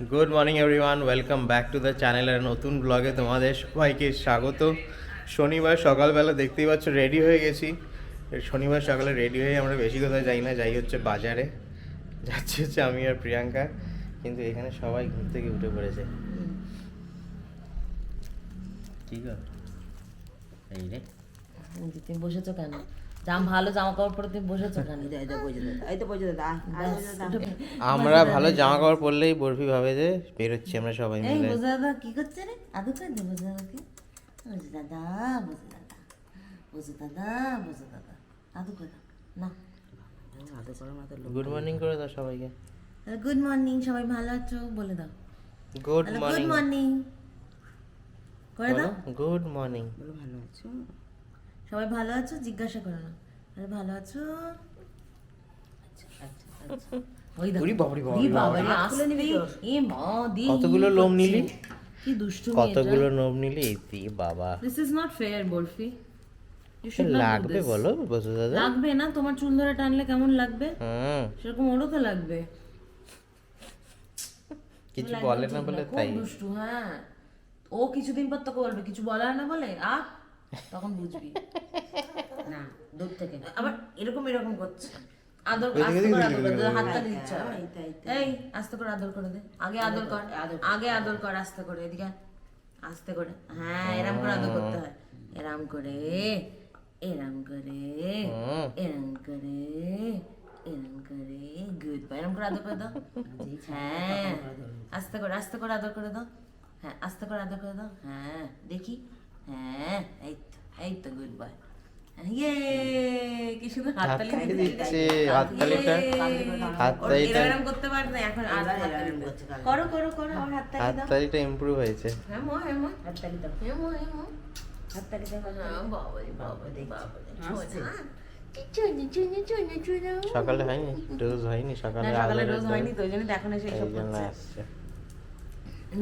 Good morning everyone welcome back to the চ্যানেলের নতুন ব্লগে তোমাদের সবাইকে স্বাগত। শনিবার সকালবেলা দেখতেই পাচ্ছ রেডি হয়ে গেছি। শনিবার সকালে রেডি হয়ে আমরা বেশি কোথাও যাই না যাই হচ্ছে বাজারে। যাচ্ছি হচ্ছে আমি আর প্রিয়াঙ্কা কিন্তু এখানে সবাই ঘুম থেকে উঠে পড়েছে। কি গো? এই রে। তুমি বসেছো কেন? ভালো জামা কাপড় পরে তুমি বসেছো কেন? আমরা ভালো জামা কাপড় পরলেই বরফি ভাবে যে বেরোচ্ছি আমরা সবাই মিলে। বোঝা দাদা কি করছে রে? আদু করে দে বোঝা দাদাকে বোঝা দাদা বোঝা দাদা বোঝা দাদা বোঝা দাদা আদু করে না। গুড মর্নিং করে দাও সবাইকে। গুড মর্নিং সবাই ভালো আছো? বলে দাও। গুড গুড মর্নিং মর্নিং করে দাও। গুড মর্নিং ভালো আছো? সবাই ভালো আছো? জিজ্ঞাসা করো না। আরে ভালো আছো? কতগুলো লোম নিলি? কি দুষ্টু কতগুলো নিলে? এই বাবা। দিস ইজ নট ফেয়ার লাগবে বলো বসু দাদা। লাগবে না? তোমার চুল ধরে টানলে কেমন লাগবে? সেরকম ওরও তো লাগবে। কিছু বলে না বলে তাই। দুষ্টু হ্যাঁ। ও কিছুদিন পর তোকে বলবে কিছু বলার না বলে? আ তখন বুঝবি। না দূর থেকে। আবার এরকম এরকম করছে। আদর আস্তে করে আদর করে হাতটা দিচ্ছে। এই আস্তে করে আদর করে দে। আগে আদর কর আগে আদর কর আস্তে করে। এদিকে আস্তে করে। হ্যাঁ এরম করে আদর করতে হয়। এরম করে এরম করে। এরম করে এরম করে। গুড বাই এরম করে আদর করে দাও। হ্যাঁ আস্তে করে আস্তে করে আদর করে দাও। হ্যাঁ আস্তে করে আদর করে দাও। হ্যাঁ দেখি। হ্যাঁ এই তো এই তো গুড বাই ইয়ে কি সুন্দর হাততালি হাততালি দিচ্ছে। দিচ্ছে হাততালিটা হাততালিটা এরম করতে পারে না এখন আর হাততালি এরম দাও। করছে কাল। করো করো করো আমার হাততালি দাও। হাততালিটা ইমপ্রুভ হয়েছে। হ্যাঁ মো হ্যাঁ মো। হাততালি দাও। হ্যাঁ মো হ্যাঁ মো। হাততালি দাও হ্যাঁ বাবা রে বাবা রে বাবা রে হাসছে। চুনি চুনি চুনি চুনি সকালে হয়নি রোজ হয়নি না সকালে সকালে রোজ হয়নি তো ওই জন্য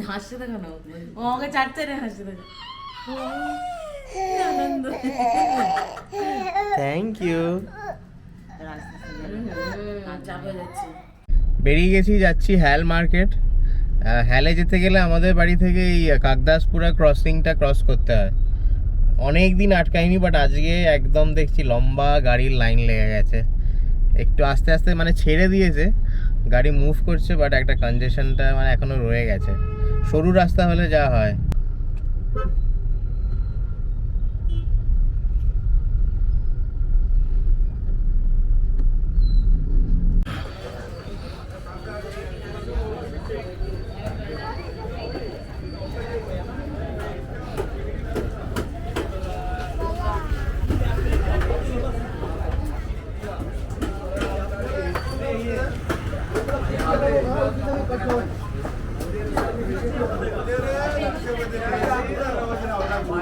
হাসছে দেখো না ও আমাকে চাটছে রে হাসছে দেখো থ্যাংক ইউ বেরিয়ে গেছি যাচ্ছি হ্যাল মার্কেট হ্যালে যেতে গেলে আমাদের বাড়ি থেকে এই কাকদাসপুরা ক্রসিংটা ক্রস করতে হয়। অনেক দিন আটকায়নি বাট আজকে একদম দেখছি লম্বা গাড়ির লাইন লেগে গেছে। একটু আস্তে আস্তে মানে ছেড়ে দিয়েছে গাড়ি মুভ করছে বাট একটা কনজেশনটা মানে এখনও রয়ে গেছে। সরু রাস্তা হলে যা হয়।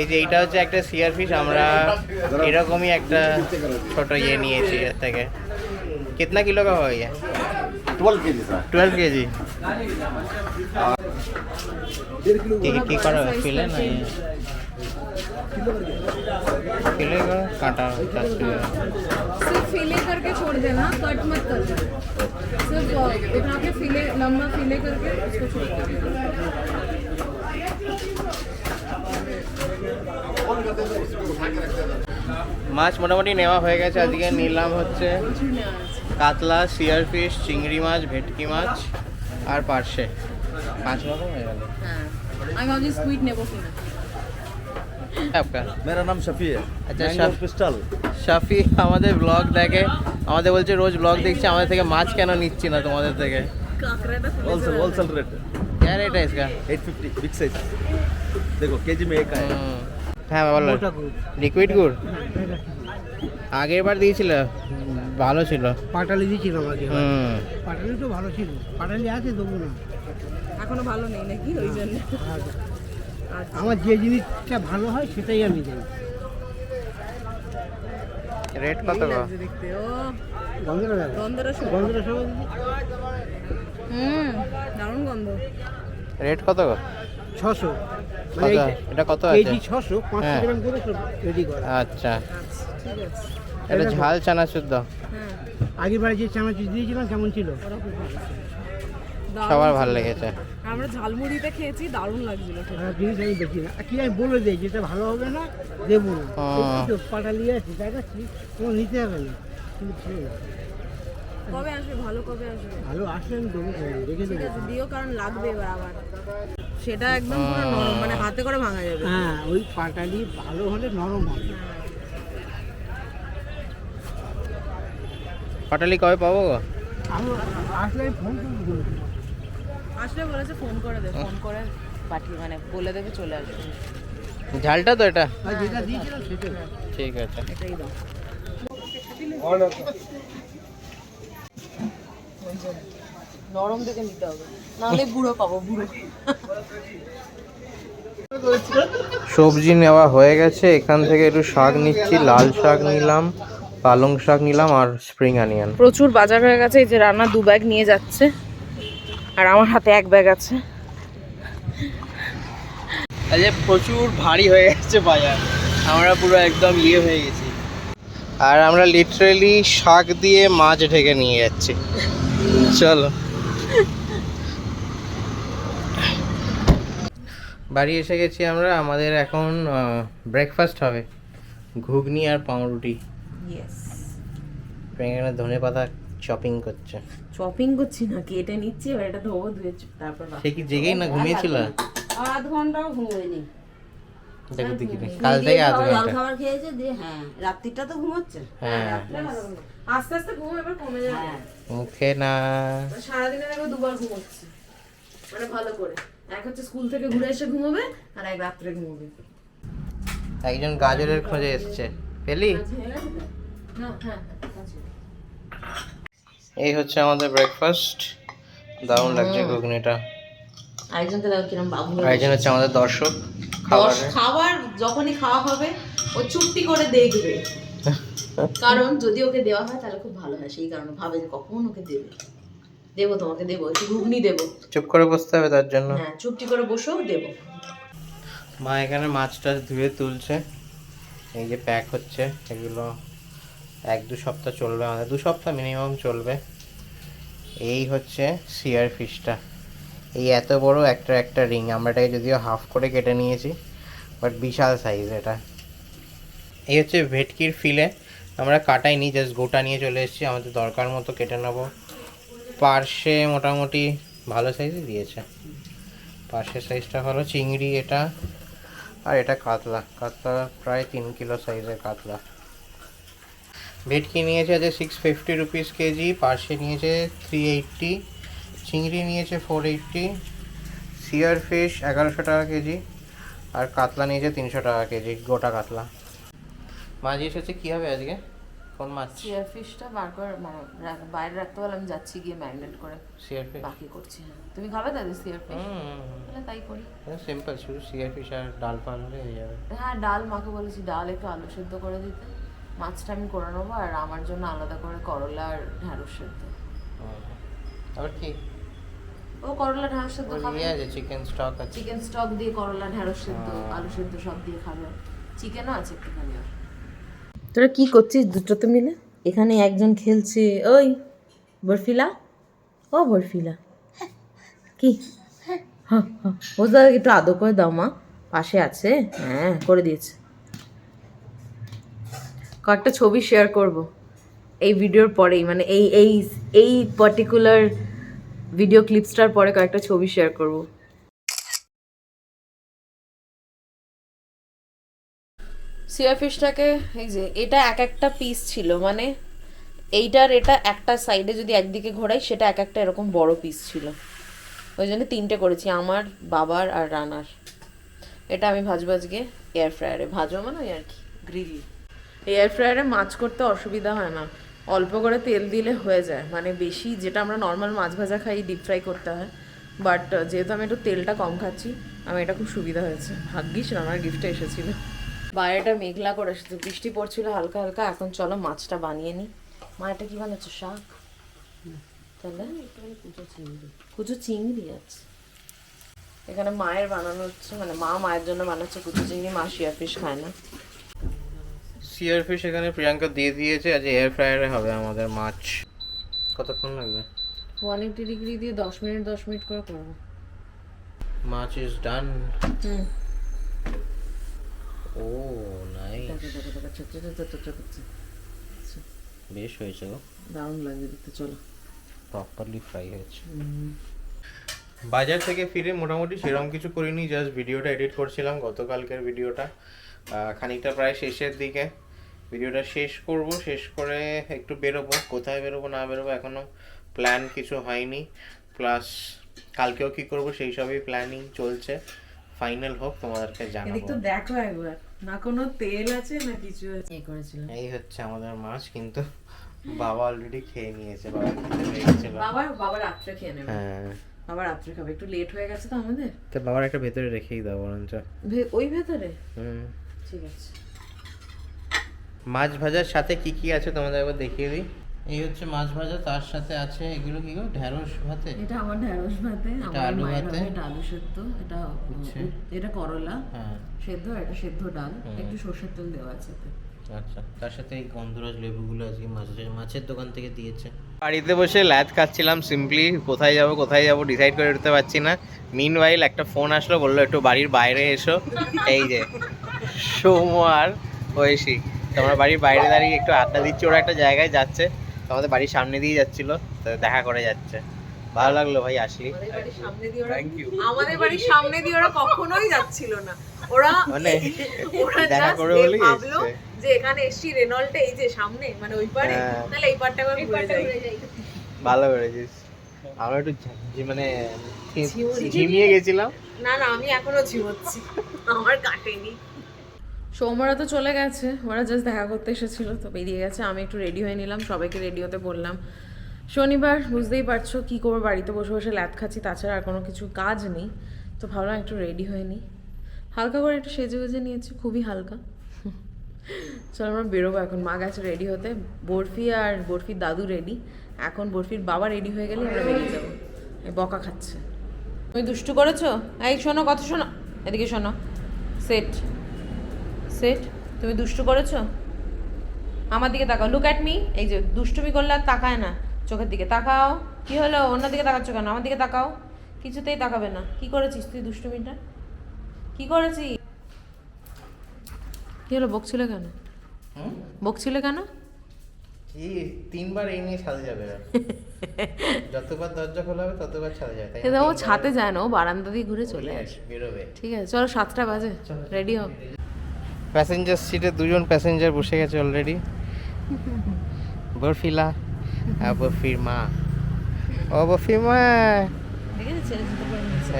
এই যে এইটা হচ্ছে একটা সিয়ার ফিশ আমরা এরকমই একটা ছোট ইয়ে নিয়েছি এর থেকে कितना किलो का होगा ये ट्वेल्व के जी सर টুয়েলভ কেজি কি কি করা ফিলে না ফিলে का काटा चाचू सिर्फ फिले करके छोड़ देना कट मत कर देना सिर्फ उठा के फिले लंबा फिले करके उसको छोड़ देना মাছ মোটামুটি নেওয়া হয়ে গেছে আজকে নিলাম হচ্ছে কাতলা সিয়ার ফিশ চিংড়ি মাছ ভেটকি মাছ আর পার্শে পাঁচ রকম হয়ে গেল हाँ আমি ভাবছি স্কুইড নেবো কিনা आपका मेरा नाम शफी है अच्छा, मैंगो शफ- पिस्टल শাফি আমাদের ব্লগ দেখে আমাদের বলছে রোজ ব্লগ দেখছি আমাদের থেকে মাছ কেন নিচ্ছি না তোমাদের থেকে কাঁকড়াটা होलसेल होलसेल रेट क्या रेट है इसका एट फिफ्टी बिग साइज देखो के जी में एक है হুম। হ্যাঁ বলো লিকুইড গুড় আগের বার দিয়েছিল ভালো ছিল পাটালি দিয়েছিলাম আগে হুম পাটালি তো ভালো ছিল পাটালি আছে দেবো না এখনো ভালো নেই নাকি ওই জন্য আমার যে জিনিসটা ভালো হয় সেটাই আমি দেই রেট কত গো লাগছে দেখতে ও গন্ধটা দেখো গন্ধটা শুনো গন্ধটা সবাই হুম দারুণ গন্ধ রেট কত গো ছশো কত মানে এই- এটা কত আছে? কেজি ছশো পাঁচশো হ্যাঁ। গ্রাম করে রেডি করা। আচ্ছা। ঠিক আছে। এটা ঝাল চানাচুর দাও। হ্যাঁ। আগের বারে যে চানাচুর দিয়েছিলাম কেমন ছিল? সবার। ভালো লেগেছে। আমরা ঝালমুড়িতে খেয়েছি দারুণ লাগছিল হ্যাঁ, জিনিস আমি দেখি না। কি আমি বলে দিই যেটা ভালো হবে না দেবো না। পাটালি আছে দেখাচ্ছি কোনো নিতে হবে না। না। কবে আসবে? ভালো কবে আসবে? ভালো আসলে আমি দেবো দেবো। দিও কারণ লাগবে এবার আবার। সেটা একদম পুরো নরম মানে হাতে করে ভাঙা যাবে। হ্যাঁ ওই পাটালি ভালো হলে নরম হবে। পাটালি কবে পাবো গো? আমি আসলে ফোন করে দেবো আসলে বলেছে ফোন করে দে ফোন করে পাঠিয়ে মানে বলে দেবে চলে আসবে। ঝালটা তো এটা? যেটা দিয়েছিলাম সেটা ঠিক আছে। এটাই দাও। নরম দেখে নিতে হবে। নাহলে বুড়ো পাবো বুড়ো সবজি নেওয়া হয়ে গেছে। এখান থেকে একটু শাক নিচ্ছি। লাল শাক নিলাম পালং শাক নিলাম আর স্প্রিং অনিয়ন। প্রচুর বাজার হয়ে গেছে। এই যে রান্না দু ব্যাগ নিয়ে যাচ্ছে। আর আমার হাতে এক ব্যাগ আছে। আজকে প্রচুর ভারী হয়ে গেছে বাজার। আমরা পুরো একদম ইয়ে হয়ে গেছি। আর আমরা লিটারেলি শাক দিয়ে মাছ ঢেকে নিয়ে যাচ্ছি। চলো। বাড়ি এসে গেছি আমরা আমাদের এখন ব্রেকফাস্ট হবে। ঘুগনি আর পাউরুটি। এখানে ধনে পাতা চপিং করছে। শপিং করছি না কেটে নিচ্ছি এবার এটা ধোবো ধুয়ে তারপর। সে কি জেগেই না ঘুমিয়েছিল? আধ ঘন্টাও ঘুমোয়নি। দেখো দেখি কাল থেকে আধ ঘণ্টা। খাবার খেয়েছে দিয়ে হ্যাঁ রাত্রিটা তো ঘুমোচ্ছে। হ্যাঁ। আস্তে আস্তে ঘুম এবার কমে যাবে। হ্যাঁ। মুখে না। সারাদিনে দেখো দুবার ঘুমোচ্ছে। মানে ভালো করে। এক হচ্ছে স্কুল থেকে ঘুরে এসে ঘুমোবে আর এক রাত্রে ঘুমোবে। একজন গাজরের খোঁজে এসছে। পেলি? হ্যাঁ এই হচ্ছে আমাদের ব্রেকফাস্ট দারুণ লাগছে ঘুগনিটা। আরেকজন তো দেখো কিরম বাবু আর একজন হচ্ছে আমাদের দর্শক। খাবারে খাবার যখনই খাওয়া হবে ও চুপটি করে দেখবে। কারণ যদি ওকে দেওয়া হয় তাহলে খুব ভালো হয়। সেই কারণে ভাবে যে কখন ওকে দেবে। দেবো তোমাকে দেবো একটু ঘুগনি দেবো। চুপ করে বসতে হবে তার জন্য। হ্যাঁ চুপটি করে বসেও দেবো। মা এখানে মাছ টাছ ধুয়ে তুলছে। এই যে প্যাক হচ্ছে এগুলো এক দু সপ্তাহ চলবে আমাদের। দু সপ্তাহ মিনিমাম চলবে। এই হচ্ছে সিয়ার ফিশটা এই এত বড় একটা একটা রিং আমরা এটাকে যদিও হাফ করে কেটে নিয়েছি বাট বিশাল সাইজ এটা। এই হচ্ছে ভেটকির ফিলে আমরা কাটাইনি জাস্ট গোটা নিয়ে চলে এসেছি। আমাদের দরকার মতো কেটে নেব। পার্শে মোটামুটি ভালো সাইজই দিয়েছে। পার্শের সাইজটা ভালো। চিংড়ি এটা, আর এটা কাতলা। কাতলা প্রায় তিন কিলো সাইজের কাতলা। ভেটকি নিয়েছে আছে সিক্স ফিফটি রুপিস কেজি, পার্শে নিয়েছে থ্রি এইটটি চিংড়ি নিয়েছে ফোর এইটটি সিয়ার ফিশ এগারোশো টাকা কেজি, আর কাতলা নিয়েছে তিনশো টাকা কেজি, গোটা কাতলা। মাছ এসেছে কী হবে আজকে? কোন মাছ? চিয়ার ফিশটা বার করে মানে বাইরে রাখতে আমি যাচ্ছি গিয়ে ম্যারিনেট করে সিয়ার ফিশ বাকি করছি। তুমি খাবে তাহলে সিয়ার ফিশ তাহলে তাই করি। সিম্পল শুধু সিয়ার ফিশ আর ডাল পাল হয়ে যাবে। হ্যাঁ ডাল মাকে বলেছি ডাল একটু আলু সেদ্ধ করে দিতে। মাছটা আমি করে নেব আর আমার জন্য আলাদা করে করলা আর ঢ্যাঁড়স সেদ্ধ। আবার কি? ও করলা ঢ্যাঁড়স সেদ্ধ খাবে। ইয়ে আছে চিকেন স্টক আছে। চিকেন স্টক দিয়ে করলা ঢ্যাঁড়স সেদ্ধ আলু সেদ্ধ সব দিয়ে খাবে। চিকেনও আছে একটুখানি আর তোরা কি করছিস দুটোতে মিলে? এখানে একজন খেলছে, ওই বরফিলা? ও বরফিলা। কি? হ্যাঁ হ্যাঁ। ও দাদা একটু আদর করে দাও, মা। পাশে আছে। হ্যাঁ করে দিয়েছে। কয়েকটা ছবি শেয়ার করব। এই ভিডিওর পরেই মানে এই এই এই পার্টিকুলার ভিডিও ক্লিপসটার পরে কয়েকটা ছবি শেয়ার করব। সিয়া ফিশটাকে এই যে, এটা এক একটা পিস ছিল মানে এইটার এটা একটা সাইডে যদি একদিকে ঘোরাই, সেটা এক একটা এরকম বড় পিস ছিল। ওই জন্য তিনটে করেছি, আমার, বাবার আর রানার। এটা আমি ভাজবো আজকে এয়ার ফ্রায়ারে ভাজবো মানে ওই আর কি গ্রিল এয়ার ফ্রায়ারে মাছ করতে অসুবিধা হয় না। অল্প করে তেল দিলে হয়ে যায়। মানে বেশি, যেটা আমরা নর্মাল মাছ ভাজা খাই ডিপ ফ্রাই করতে হয়। বাট যেহেতু আমি একটু তেলটা কম খাচ্ছি আমি এটা খুব সুবিধা হয়েছে। ভাগ্যিস রানার গিফটটা এসেছিল। বাইরেটা মেঘলা করে শুধু বৃষ্টি পড়ছিল হালকা হালকা এখন চলো মাছটা বানিয়ে নিই। মা এটা কি বানাচ্ছো শাক? তাহলে? কুচো চিংড়ি আছে। এখানে মায়ের বানানো হচ্ছে মানে মা মায়ের জন্য বানাচ্ছে কুচো চিংড়ি মা শিয়ার ফিশ খায় না। সিয়ার ফিশ এখানে প্রিয়াঙ্কা দিয়ে দিয়েছে আজ এয়ার ফ্রায়ারে হবে আমাদের মাছ। কতক্ষণ লাগবে? ওয়ান এইটি ডিগ্রি দিয়ে দশ মিনিট দশ মিনিট করে করব। মাছ ইজ ডান হুম। ও নাই বেশ হয়েছে দারুণ লাগে দেখতে চলো। প্রপারলি ফ্রাই হয়েছে। বাজার থেকে ফিরে মোটামুটি সেরকম কিছু করিনি জাস্ট ভিডিওটা এডিট করছিলাম গতকালকের ভিডিওটা। খানিকটা প্রায় শেষের দিকে। ভিডিওটা শেষ করব শেষ করে একটু বেরোবো। কোথায় বেরোবো না বেরোবো এখনও প্ল্যান কিছু হয়নি। প্লাস কালকেও কি করব সেই সবই প্ল্যানিং চলছে। ফাইনাল হোক তোমাদেরকে জানাব তো দেখো একবার। না কোনো তেল আছে না কিছু আছে? এই করেছিলাম। এই হচ্ছে আমাদের মাছ কিন্তু বাবা অলরেডি খেয়ে নিয়েছে বাবা খেতে বাবা। বাবা রাত্রে খেয়ে নেবে। হ্যাঁ। বাবা রাত্রে খাবে। একটু লেট হয়ে গেছে তো আমাদের? তো বাবার একটা ভেতরে রেখেই দাও বরঞ্চ। ভে- ওই ভেতরে? হুম। ঠিক আছে। মাছ ভাজার সাথে কি কি আছে তোমাদের একবার দেখিয়ে দিই? এই হচ্ছে মাছ ভাজা তার সাথে আছে এগুলো কি গো? ঢ্যাঁড়স ভাতে? এটা আমার ঢেঁড়স ভাতে আমার আলু ভাতে? এটা আলু সেদ্ধ এটা উচ্ছে? এটা করলা হ্যাঁ। সেদ্ধ এটা সেদ্ধ ডাল একটু সর্ষের তেল দেওয়া আছে এতে। আচ্ছা তার সাথে এই গন্ধরাজ লেবুগুলো আজকে মাছের মাছের দোকান থেকে দিয়েছে। বাড়িতে বসে ল্যাদ খাচ্ছিলাম সিম্পলি কোথায় যাব কোথায় যাব ডিসাইড করে উঠতে পারছি না। মিন ওয়াইল একটা ফোন আসলো বলল একটু বাড়ির বাইরে এসো। এই যে সৌম আর ঐশী তোমরা বাড়ির বাইরে দাঁড়িয়ে একটু আড্ডা দিচ্ছি ওরা একটা জায়গায় যাচ্ছে। তো আমাদের বাড়ির সামনে দিয়ে যাচ্ছিল তো দেখা করে যাচ্ছে। ভালো লাগল ভাই আসলি। আমাদের বাড়ির সামনে দিয়ে ওরা কখনোই যাচ্ছিল না। ওরা মানে দেখা করে ভাবলো যে এখানে এসছি রেনল্টে এই যে সামনে মানে ওই পারে। হ্যাঁ। তাহলে এই পারটা ঘুরে যাই। ভালো করেছিস। আমরা একটু মানে ঝিমিয়ে গেছিলাম। না না আমি এখনও ঝিমোচ্ছি। আমার কাটেনি। সৌমরা তো চলে গেছে, ওরা জাস্ট দেখা করতে এসেছিল, তো বেরিয়ে গেছে, আমি একটু রেডি হয়ে নিলাম, সবাইকে রেডি হতে বললাম। শনিবার, বুঝতেই পারছ কী করব, বাড়িতে বসে বসে ল্যাদ খাচ্ছি, তাছাড়া আর কোনো কিছু কাজ নেই, তো ভাবলাম একটু রেডি হয়ে নিই। হালকা করে একটু সেজে গুজে নিয়েছি, খুবই হালকা। চলো আমরা বেরোবো এখন, মা গেছে রেডি হতে, বরফি আর বরফির দাদু রেডি এখন বরফির বাবা রেডি হয়ে গেলে আমরা বেরিয়ে যাব বকা খাচ্ছে। তুমি দুষ্টু করেছ? এই শোনো, কথা শোনো, এদিকে শোনো সেট সেট তুমি দুষ্টু করেছ? আমার দিকে তাকাও লুক অ্যাট মি এই যে দুষ্টুমি করলে আর তাকায় না চোখের দিকে তাকাও। কি হলো? অন্য দিকে তাকাচ্ছ কেন? আমার দিকে তাকাও। কিছুতেই তাকাবে না। কি করেছিস তুই দুষ্টুমিটা? কি করেছিস? কি হলো বকছিল কেন? বকছিল কেন? এই তিনবার এই নিয়ে ছাদে যাবে। যতবার দরজা খোলা হবে ততবার ছাদে যাবে তাই দেখো ছাতে যায় না ও বারান্দা দিয়ে ঘুরে চলে আসে। বেরোবে। ঠিক আছে চলো সাতটা বাজে। রেডি হও। প্যাসেঞ্জার সিটে দুজন প্যাসেঞ্জার বসে গেছে অলরেডি বরফিলা আর বরফির মা ও বরফির মা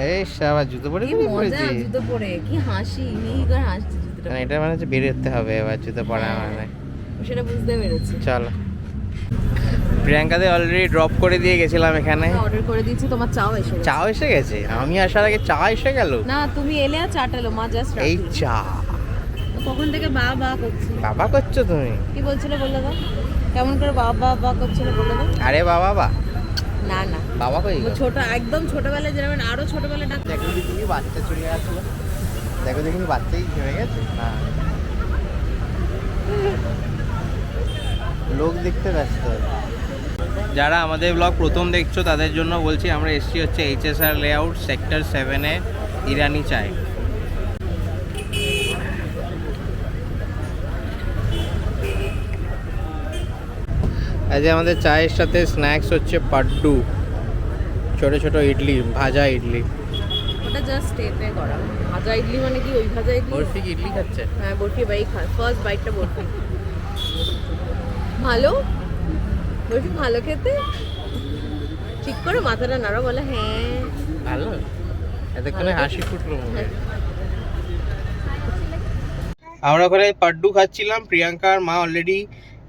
এই আবার জুতো পরে কি মজা জুতো পরে। কি হাসি হি হি করে হাসছে জুতোটা না, এটা মানে হচ্ছে বেরোতে হবে এবার জুতো পরা মানে। সেটা বুঝতে পেরেছি। চলো। প্রিয়াঙ্কাদের অলরেডি ড্রপ করে দিয়ে গেছিলাম এখানে। অর্ডার করে দিয়েছি তোমার চাও এসে গেছে। চা এসে গেছে? আমি আসার আগে চা এসে গেল? না তুমি এলে আর চাটালো মা জাস্ট এই চা। কখন থেকে বা বা করছি? বাবা করছ তুমি? কি বলছিলে বলে দাও কেমন করে বা বা বা করছিলে বলে দাও আরে বাবা বা। না না। বাবা কই ছোট একদম ছোটবেলায় যেরকম আরও ছোটবেলায় ডাক দেখো দেখি বাচ্চা চলে গেছিল দেখো দেখি বাচ্চাই ঝরে গেছে? না। লোক দেখতে ব্যস্ত। যারা আমাদের ব্লগ প্রথম দেখছ তাদের জন্য বলছি আমরা এসছি হচ্ছে এইচএসআর লেআউট সেক্টর সেভেনে ইরানি চায়। আজ আমাদের চায়ের সাথে স্ন্যাক্স হচ্ছে পাড্ডু। ছোট ছোট ইডলি ভাজা ইডলি। ওটা জাস্ট এতে করা। ভাজা ইডলি মানে কি? ওই ভাজা ইডলি? বরফি কি ইডলি খাচ্ছে? হ্যাঁ বরফি বাই খায় ফার্স্ট বাইটটা বরফি। ভালো? বরফি ভালো খেতে? ঠিক করে মাথাটা নাড়া বলে হ্যাঁ। ভালো? এতক্ষণে হাসি ফুটলো মুখে আমরা ওখানে পাড্ডু খাচ্ছিলাম প্রিয়াঙ্কার মা অলরেডি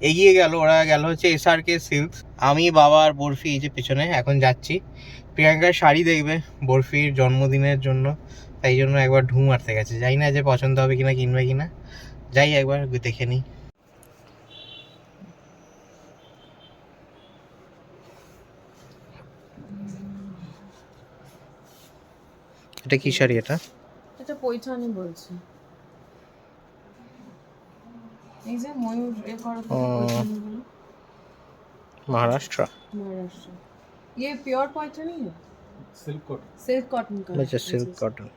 এগিয়ে গেল, ওরা গেল হচ্ছে এসআর কে সিল্ক আমি, বাবা আর বরফি এই যে পেছনে, এখন যাচ্ছি। প্রিয়াঙ্কার শাড়ি দেখবে বরফির জন্মদিনের জন্য, তাই জন্য একবার ঢু মারতে গেছে। জানি না যে পছন্দ হবে কিনা, কিনবে কিনা। যাই একবার দেখে নিই। এটা কি শাড়ি এটা? এটা পৈঠানি বলছে। এই যে ময়ূর এ করা থাকে ও। পৈঠানিগুলো महाराष्ट्र महाराष्ट्र ये प्योर पैठनी है Silk cotton. सिल्क कॉटन का अच्छा silk cotton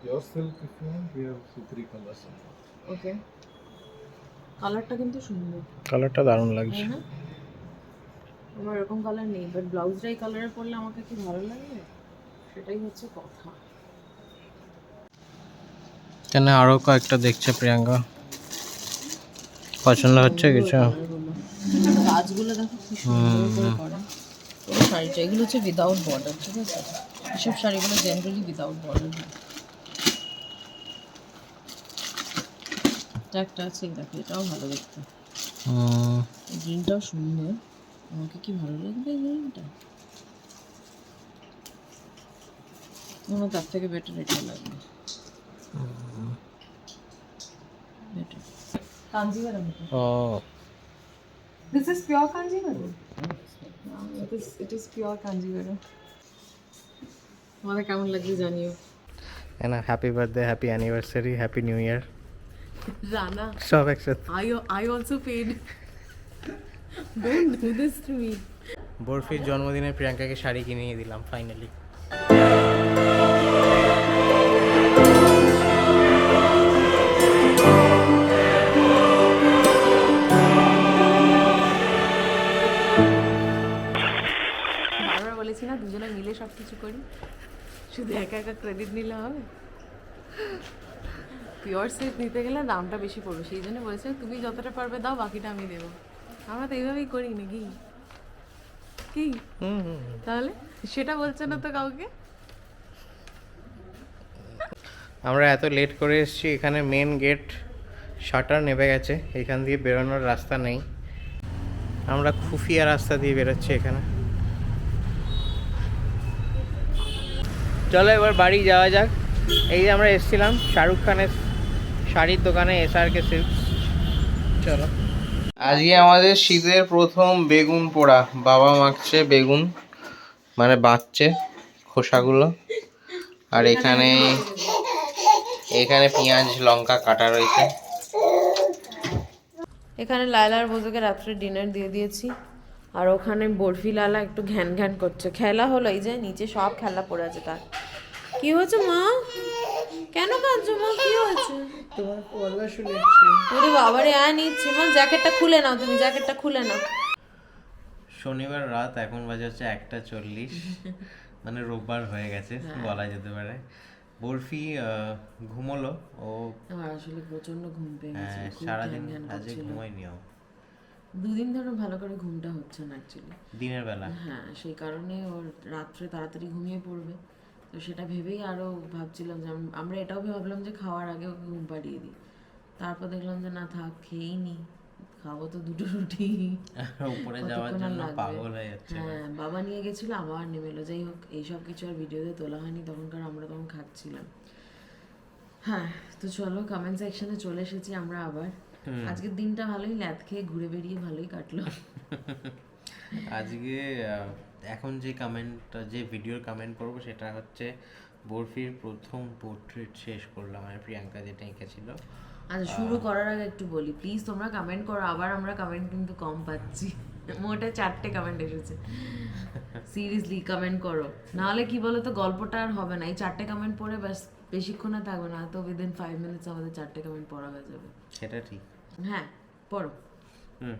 Pure silk if you want, we have two, three colors. Okay কালারটা কিন্তু সুন্দর কালারটা দারুণ লাগছে তাই না আমার এরকম কালার নেই বাট ব্লাউজটা এই কালারে পরলে আমাকে কি ভালো লাগবে সেটাই হচ্ছে কথা এখানে আরো কয়েকটা দেখছে প্রিয়াঙ্কা পছন্দ হচ্ছে কিছু। দেখো কি সুন্দর করে করে। পুরো শাড়িটা এগুলো হচ্ছে উইদাউট বর্ডার ঠিক আছে? এসব শাড়িগুলো জেনারেলি উইদাউট বর্ডার একটা আছে দেখো এটাও ভালো দেখতে। এই গ্রিনটাও সুন্দর। আমাকে কি ভালো লাগবে গ্রিনটা তার থেকে বেটার এটা লাগবে। বেটার কাঞ্জিভারাম ও This is pure Kanjivaram. it is it is pure Kanjivaram. আমাদের কেমন লাগছে জানিও Ena happy birthday happy anniversary happy new year Rana সব একসাথে I I also paid. Don't do this to me. বরফির জন্মদিনে প্রিয়াঙ্কাকে শাড়ি কিনে দিলাম ফাইনালি করি। শুধু একা একা ক্রেডিট নিলে হবে? পিওর সিল্ক নিতে গেলে দামটা বেশি পড়বে সেই জন্য বলেছে তুমি যতটা পারবে দাও বাকিটা আমি দেবো। আমরা তো এইভাবেই করি নাকি? কি? হুম হুম তাহলে সেটা বলছে না তো কাউকে? আমরা এত লেট করে এসেছি এখানে মেন গেট শাটার নেমে গেছে। এখান দিয়ে বেরোনোর রাস্তা নেই। আমরা খুফিয়া রাস্তা দিয়ে বেরোচ্ছি এখানে। চলো এবার বাড়ি যাওয়া যাক। এই যে আমরা এসেছিলাম শাহরুখ খানের শাড়ির দোকানে এসআরকে সিল্ক চলো। আজকে আমাদের শীতের প্রথম বেগুন পোড়া। বাবা মাখছে বেগুন মানে বাঁচছে খোসাগুলো। আর এখানে এখানে পেঁয়াজ লঙ্কা কাটা রয়েছে। এখানে লায়লার বোঝোকে রাত্রে ডিনার দিয়ে দিয়েছি। আর ওখানে বরফি লালা একটু ঘ্যান ঘ্যান করছে। খেলা হলো এই যে নিচে সব খেলা পড়ে আছে তার। কি হয়েছে মা? কেন কাঁদছো মা? কি হয়েছে? তোমার গলা শুনেছি ওরে বাবারে আয় নিচ্ছি মা জ্যাকেটটা খুলে নাও তুমি জ্যাকেটটা খুলে নাও। শনিবার রাত এখন বাজে হচ্ছে একটা চল্লিশ। মানে রোববার হয়ে গেছে বলা যেতে পারে। বরফি ঘুমোলো ও আসলে প্রচণ্ড ঘুম পেয়ে গেছে সারাদিন ঘ্যান ঘ্যান আজকে। ঘুমায়নি ও। দুদিন ধরে ভালো করে ঘুমটা হচ্ছে না অ্যাকচুয়ালি দিনের বেলা। হ্যাঁ সেই কারণে ওর রাত্রে তাড়াতাড়ি ঘুমিয়ে পড়বে। তো সেটা ভেবেই আরও ভাবছিলাম যে আমরা এটাও ভাবলাম যে খাওয়ার আগে ওকে ঘুম পাড়িয়ে দিই। তারপর দেখলাম যে না থাক খেয়েই নি। খাব তো দুটো রুটি। উপরে যাওয়ার জন্য পাগল হয়ে যাচ্ছে হ্যাঁ বাবা নিয়ে গেছিল আবার নেমে এলো যাই হোক এইসব কিছু আর ভিডিওতে তোলা হয়নি তখনকার আমরা তখন খাচ্ছিলাম। হ্যাঁ তো চলো কমেন্ট সেকশনে চলে এসেছি আমরা আবার। আজকের দিনটা ভালোই ল্যাদ খেয়ে ঘুরে বেরিয়ে ভালোই কাটলো। আজকে এখন যে কমেন্ট যে ভিডিওর কমেন্ট করব সেটা হচ্ছে বরফির প্রথম পোর্ট্রেট শেষ করলাম মানে প্রিয়াঙ্কা যেটা এঁকেছিল। আচ্ছা শুরু করার আগে একটু বলি প্লিজ তোমরা কমেন্ট করো আবার আমরা কমেন্ট কিন্তু কম পাচ্ছি। মোটে চারটে কমেন্ট এসেছে। সিরিয়াসলি কমেন্ট করো। নাহলে কি বলো তো গল্পটা আর হবে না। এই চারটে কমেন্ট পড়ে ব্যাস বেশিক্ষণ আর থাকবে না তো উইদিন ফাইভ মিনিটস আমাদের চারটে কমেন্ট পড়া হয়ে যাবে। সেটা ঠিক। হ্যাঁ পড়ো। হুম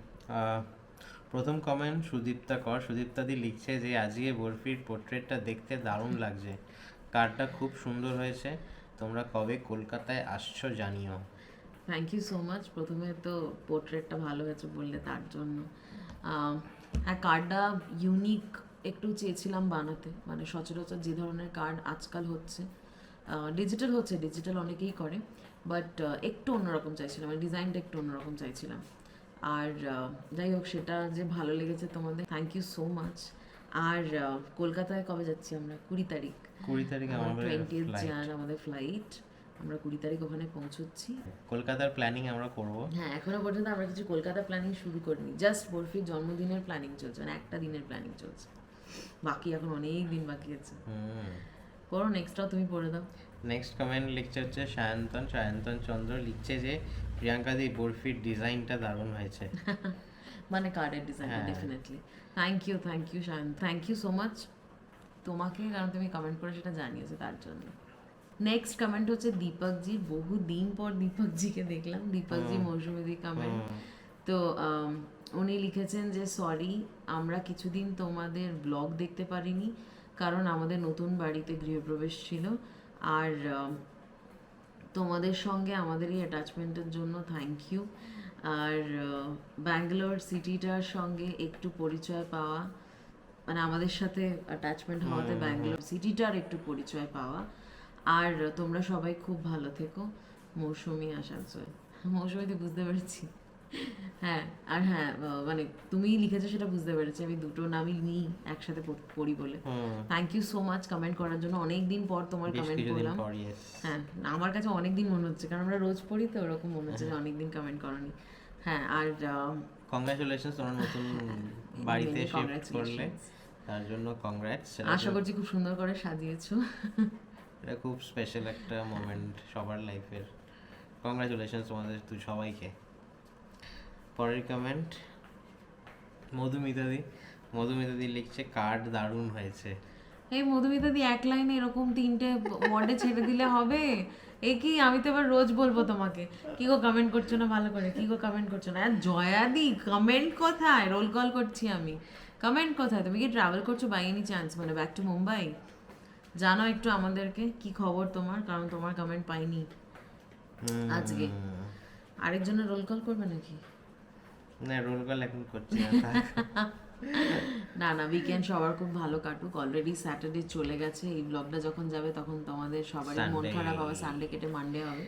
প্রথম কমেন্ট সুদীপ্তা কর। সুদীপ্তা দি লিখছে যে আজকে বরফির পোর্ট্রেটটা দেখতে দারুণ লাগছে। কার্ডটা খুব সুন্দর হয়েছে। তোমরা কবে কলকাতায় আসছো জানিও। থ্যাংক ইউ সো মাচ প্রথমে তো পোর্ট্রেটটা ভালো হয়েছে বললে তার জন্য। হ্যাঁ কার্ডটা ইউনিক একটু চেয়েছিলাম বানাতে। মানে সচরাচর যে ধরনের কার্ড আজকাল হচ্ছে ডিজিটাল হচ্ছে ডিজিটাল অনেকেই করে বাট একটু অন্যরকম চাইছিলাম মানে ডিজাইনটা একটু অন্যরকম চাইছিলাম। আর যাই হোক সেটা যে ভালো লেগেছে তোমাদের থ্যাংক ইউ সো মাচ আর কলকাতায় কবে যাচ্ছি আমরা? কুড়ি তারিখ। কুড়ি তারিখে আমাদের টোয়েন্টি জান আমাদের ফ্লাইট আমরা কুড়ি তারিখ ওখানে পৌঁছচ্ছি। কলকাতার প্ল্যানিং আমরা করব। হ্যাঁ এখনও পর্যন্ত আমরা কিছু কলকাতা প্ল্যানিং শুরু করিনি। জাস্ট বরফির জন্মদিনের প্ল্যানিং চলছে মানে একটা দিনের প্ল্যানিং চলছে। বাকি এখন অনেক দিন বাকি আছে। করো নেক্সটটাও তুমি পড়ে দাও। নেক্সট কমেন্ট লিখছে হচ্ছে সায়ন্তন। সায়ন্তন চন্দ্র লিখছে যে প্রিয়াঙ্কা দি বরফির ডিজাইনটা দারুণ হয়েছে। মানে কার্ডের ডিজাইনটা হ্যাঁ। Definitely thank you thank you Shayan thank you so much তোমাকে কারণ তুমি কমেন্ট করে সেটা জানিয়েছো তার জন্য। নেক্সট কমেন্ট হচ্ছে দীপকজি বহু দিন পর দীপকজিকে দেখলাম। দীপকজি মৌসুমিদি কমেন্ট তো উনি লিখেছেন যে সরি আমরা কিছুদিন তোমাদের ব্লগ দেখতে পারিনি। কারণ আমাদের নতুন বাড়িতে গৃহপ্রবেশ ছিল। আর তোমাদের সঙ্গে আমাদের এই অ্যাটাচমেন্টের জন্য থ্যাংক ইউ আর ব্যাঙ্গালোর সিটিটার সঙ্গে একটু পরিচয় পাওয়া মানে আমাদের সাথে অ্যাটাচমেন্ট হওয়াতে ব্যাঙ্গালোর সিটিটার একটু পরিচয় পাওয়া। আর তোমরা সবাই খুব ভালো থেকো। মৌসুমি আসানসোল। মৌসুমি তুই বুঝতে পেরেছি। হ্যাঁ আর হ্যাঁ মানে তুমিই লিখেছো সেটা বুঝতে পেরেছি আমি দুটো নামই নিই একসাথে পড়ি বলে। Thank you so much comment করার জন্য অনেক দিন পর তোমার কমেন্ট করলাম হ্যাঁ আমার কাছে অনেক দিন মনে হচ্ছে কারণ আমরা রোজ পড়ি তো ওরকম মনে হচ্ছে যে অনেক দিন কমেন্ট করনি। হ্যাঁ আর আহ, কংগ্রাচুলেশন তোমার নতুন বাড়িতে শিফট করলে। তার জন্য কংগ্রাটস আশা করছি খুব সুন্দর করে সাজিয়েছো। এটা খুব স্পেশাল একটা মোমেন্ট সবার লাইফের কংগ্রাচুলেশন তোমাদের তুই সবাইকে। পরের কমেন্ট মধুমিতাদি মধুমিতাদি লিখছে কার্ড দারুণ হয়েছে। এই মধুমিতা দি এক লাইনে এরকম তিনটে ওয়ার্ডে ছেড়ে দিলে হবে? এ কি আমি তো এবার রোজ বলব তোমাকে। কি গো কমেন্ট করছ না ভালো করে? কি গো কমেন্ট করছ না? আর জয়াদি কমেন্ট কোথায়? রোল কল করছি আমি। কমেন্ট কোথায়? তুমি কি ট্রাভেল করছ বাই এনি চান্স মানে ব্যাক টু মুম্বাই জানো একটু আমাদেরকে কি খবর তোমার? কারণ তোমার কমেন্ট পাইনি। আজকে। আরেকজনের রোল কল করবে নাকি? না রোল কল এখন করছি না না না উইকেন্ড সবার খুব ভালো কাটুক। অলরেডি স্যাটারডে চলে গেছে এই ব্লগটা যখন যাবে তখন তোমাদের সবারই মন খারাপ হবে সানডে কেটে মানডে হবে।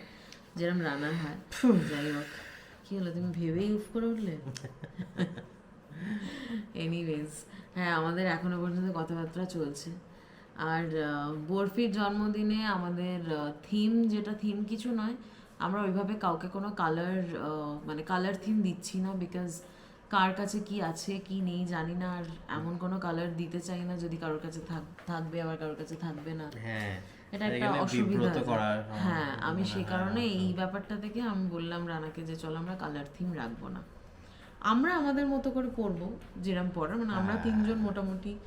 যেরকম রান্নার হয় যাই হোক। কি হলো তুমি ভেবেই উফ করে উঠলে? এনিওয়েজ হ্যাঁ আমাদের এখনও পর্যন্ত কথাবার্তা চলছে। আর বরফির জন্মদিনে আমাদের থিম যেটা থিম কিছু নয় আমরা ওইভাবে কাউকে কোনো কালার মানে কালার থিম দিচ্ছি না বিকজ কার কাছে কি আছে কি নেই জানি না আর এমন কোনো কালার দিতে চাই না যদি কারোর কাছে থাকবে আবার কারোর কাছে থাকবে না। হ্যাঁ এটা একটা অসুবিধা। হয়ে হ্যাঁ আমি সেই কারণে এই ব্যাপারটা থেকে আমি বললাম রানাকে যে চলো আমরা কালার থিম রাখব না। আমরা আমাদের মতো করে পরবো যেরকম পরার মানে আমরা তিনজন মোটামুটি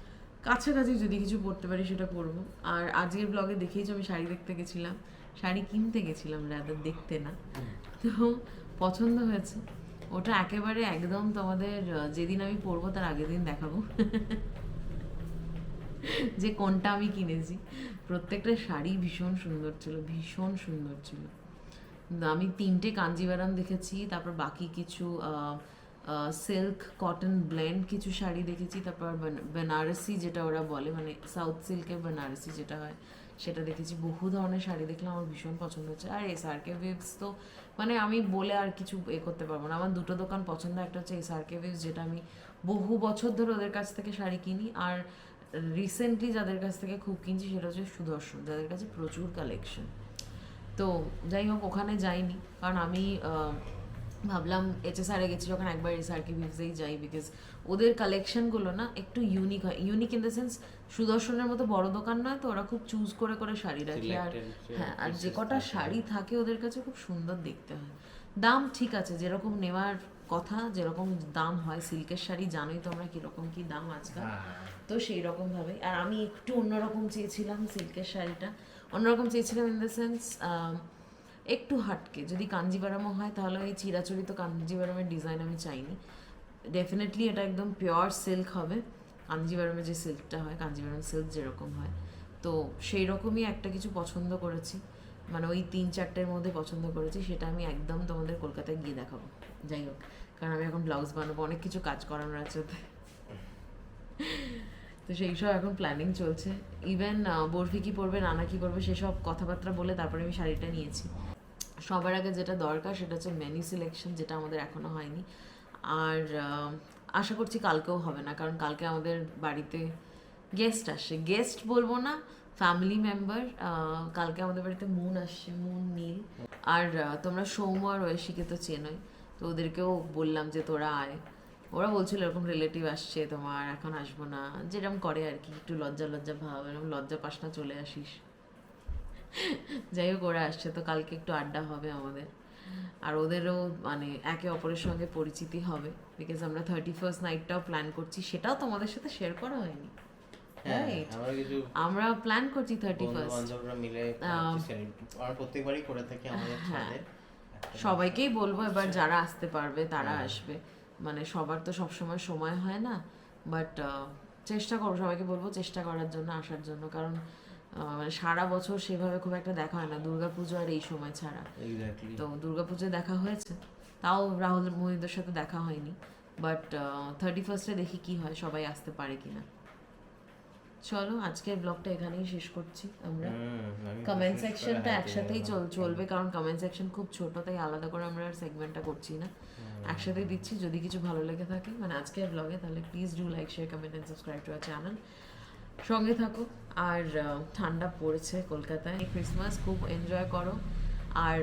কাছাকাছি যদি কিছু পরতে পারি সেটা পরবো আর আজকের ব্লগে দেখেইছো আমি শাড়ি দেখতে গেছিলাম। শাড়ি কিনতে গেছিলাম রাদার দেখতে না। তো পছন্দ হয়েছে। ওটা একেবারে একদম তোমাদের যেদিন আমি পরবো তার আগের দিন দেখাবো। যে কোনটা আমি কিনেছি। প্রত্যেকটা শাড়ি ভীষণ সুন্দর ছিল ভীষণ সুন্দর ছিল। আমি তিনটে কাঞ্জিভারাম দেখেছি তারপর বাকি কিছু সিল্ক কটন ব্লেন্ড কিছু শাড়ি দেখেছি তারপর বেনারসি যেটা ওরা বলে মানে সাউথ সিল্কের বেনারসি যেটা হয় সেটা দেখেছি। বহু ধরনের শাড়ি দেখলাম, আমার ভীষণ পছন্দ হচ্ছে আর এস আর কে তো মানে আমি বলে আর কিছু এ করতে পারব না। আমার দুটো দোকান পছন্দ, একটা হচ্ছে এস আর কে যেটা আমি বহু বছর ধরে ওদের কাছ থেকে শাড়ি কিনি। আর রিসেন্টলি যাদের কাছ থেকে খুব কিনছি, সেটা হচ্ছে সুদর্শন, যাদের কাছে প্রচুর কালেকশন তো যাই হোক, ওখানে যাইনি। কারণ আমি ভাবলাম এইচএসআরে গেছি যখন একবার এসআরকে ভিভসেই যাই বিকজ ওদের কালেকশনগুলো না একটু ইউনিক হয়। ইউনিক ইন দ্য সেন্স সুদর্শনের মতো বড় দোকান নয় তো ওরা খুব চুজ করে করে শাড়ি রাখে। আর হ্যাঁ আর যে কটা শাড়ি থাকে ওদের কাছে খুব সুন্দর দেখতে হয়। দাম ঠিক আছে যেরকম নেওয়ার কথা যেরকম দাম হয়। সিল্কের শাড়ি জানোই তোমরা কীরকম কী দাম আজকাল। তো সেই রকম ভাবে। আর আমি একটু অন্যরকম চেয়েছিলাম সিল্কের শাড়িটা। অন্যরকম চেয়েছিলাম ইন দ্য সেন্স একটু হাটকে। যদি কাঞ্জিবারামও হয়, তাহলে ওই চিরাচরিত কাঞ্জিবারামের ডিজাইন আমি চাইনি। ডেফিনেটলি এটা একদম পিওর সিল্ক হবে। কাঞ্জিবারামের যে সিল্কটা হয়, কাঞ্জিবারাম সিল্ক যেরকম হয়। তো সেই রকমই একটা কিছু পছন্দ করেছি। মানে ওই তিন চারটের মধ্যে পছন্দ করেছি, সেটা আমি একদম তোমাদের কলকাতায় গিয়ে দেখাবো। যাই হোক, কারণ আমি এখন ব্লাউজ বানাবো, অনেক কিছু কাজ করানোর আছে। তো সেই সব এখন প্ল্যানিং চলছে। ইভেন বরফি কি পরবে, রানা কি পরবে, সেসব কথাবার্তা বলে তারপরে আমি শাড়িটা নিয়েছি। সবার আগে যেটা দরকার সেটা হচ্ছে মেনু সিলেকশন যেটা আমাদের এখনও হয়নি। আর আশা করছি কালকেও হবে না, কারণ কালকে আমাদের বাড়িতে গেস্ট আসে। গেস্ট বলব না ফ্যামিলি মেম্বার কালকে আমাদের বাড়িতে মুন আসছে মুন নীল আর তোমরা সৌম আর ঐশীকে তো চেনোই, তো ওদেরকেও বললাম যে তোরা আয়। ওরা বলছিল এরকম রিলেটিভ আসছে তোমার, এখন আসব না যেরকম করে আর কি, একটু লজ্জা লজ্জা ভাব, এরকম লজ্জা পাস না চলে আসিস। যাই হোক ওরা আসছে তো কালকে একটু আড্ডা হবে আমাদের। আর ওদেরও মানে একে অপরের সঙ্গে পরিচিতি হবে। বিকজ আমরা থার্টি ফার্স্ট নাইটটাও প্ল্যান করছি সেটাও তোমাদের সাথে শেয়ার করা হয়নি। হ্যাঁ আমরা প্ল্যান করছি থার্টি ফার্স্ট মিলে প্রত্যেকবারই করে থাকি আমাদের হ্যাঁ। সবাইকেই বলব এবার যারা আসতে পারবে তারা আসবে। মানে সবার তো সবসময় সময় হয় না। বাট চেষ্টা করব সবাইকে বলব চেষ্টা করার জন্য আসার জন্য। কারণ সারা বছর সেভাবে খুব একটা দেখা হয় না। দুর্গাপুজো আর এই সময় ছাড়া। তো দুর্গাপুজোয় দেখা হয়েছে। তাও রাহুল মোহিতদের সাথে দেখা হয়নি। বাট থার্টি ফার্স্টে দেখি কি হয় সবাই আসতে পারে কিনা। চলো আজকের ব্লগটা এখানেই শেষ করছি। আমরা কমেন্ট সেকশনটা একসাথেই চল চলবে। কারণ কমেন্ট সেকশন খুব ছোট তাই আলাদা করে আমরা সেগমেন্টটা করছি না। একসাথেই দিচ্ছি। যদি কিছু ভালো লেগে থাকে মানে আজকের ব্লগে তাহলে please do like share comment and subscribe to our channel সঙ্গে থাকো। আর ঠান্ডা পড়েছে কলকাতায়। ক্রিসমাস খুব এনজয় করো। আর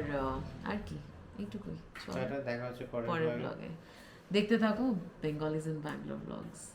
আর কি? এইটুকুই। চলো। দেখা হচ্ছে পরের। ব্লগে দেখতে থাকো বেঙ্গলিজ ইন ব্যাঙ্গালোর ব্লগস